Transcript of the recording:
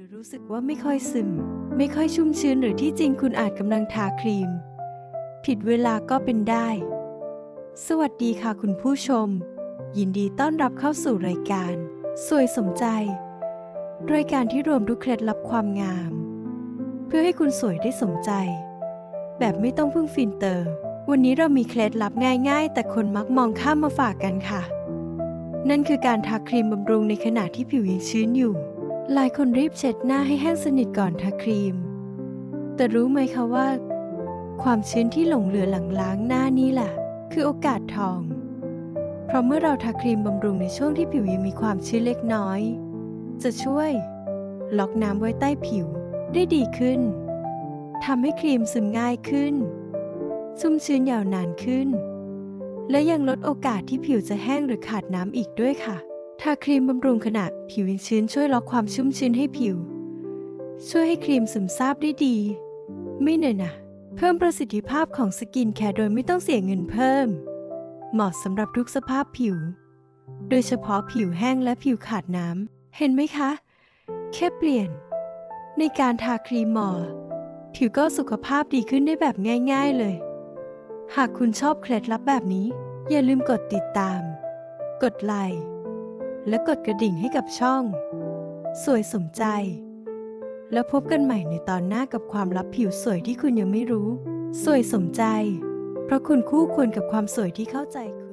รือรู้สึกว่าไม่ค่อยซึม ไม่ค่อยชุ่มชื้นหรือที่จริงคุณอาจกำลังทาครีม ผิดเวลาก็เป็นได้ สวัสดีค่ะคุณผู้ชม ยินดีต้อนรับเข้าสู่รายการ สวยสมใจ รายการที่รวมทุกเคล็ดลับความงาม เพื่อให้คุณสวยได้สมใจ แบบไม่ต้องพึ่งฟิลเตอร์ วันนี้เรามีเคล็ดลับง่าย ๆ แต่คนมักมองข้ามมาฝากกันค่ะ นั่นคือการทาครีมบำรุงในขณะที่ผิวยังชื้นอยู่ หลายคนรีบเช็ดหน้าให้แห้งสนิทก่อนทาครีม แต่รู้ไหมคะว่า ความชื้นที่หลงเหลือหลังล้างหน้านี่แหละคือโอกาสทอง เพราะเมื่อเราทาครีมบำรุงในช่วงที่ผิวยังมีความชื้นเล็กน้อย จะช่วย ล็อกน้ำไว้ใต้ผิวได้ดีขึ้นทำให้ครีมซึมง่ายขึ้นชุ่มชื้นยาวนานขึ้น และยังลดโอกาสที่ผิวจะแห้งหรือขาดน้ำอีกด้วยค่ะ ทาครีมบำรุงขณะผิวชื้นช่วยล็อกความชุ่มชื้นให้ผิว ช่วยให้ครีมซึมซาบได้ดี ไม่เหนื่อยหนะเพิ่มประสิทธิภาพของสกินแคร์โดยไม่ต้องเสียเงินเพิ่ม เหมาะสำหรับทุกสภาพผิว โดยเฉพาะผิวแห้งและผิวขาดน้ำ เห็นไหมคะ แค่เปลี่ยน ในการทาครีมหมอ ผิวก็สุขภาพดีขึ้นได้แบบง่าย ๆเลย หากคุณชอบเคล็ดลับแบบนี้ อย่าลืมกดติดตาม กดไลค์ และกดกระดิ่งให้กับช่อง สวยสมใจ แล้วพบกันใหม่ในตอนหน้ากับความลับผิวสวยที่คุณยังไม่รู้ สวยสมใจ เพราะคุณคู่ควรกับความสวยที่เข้าใจคุณ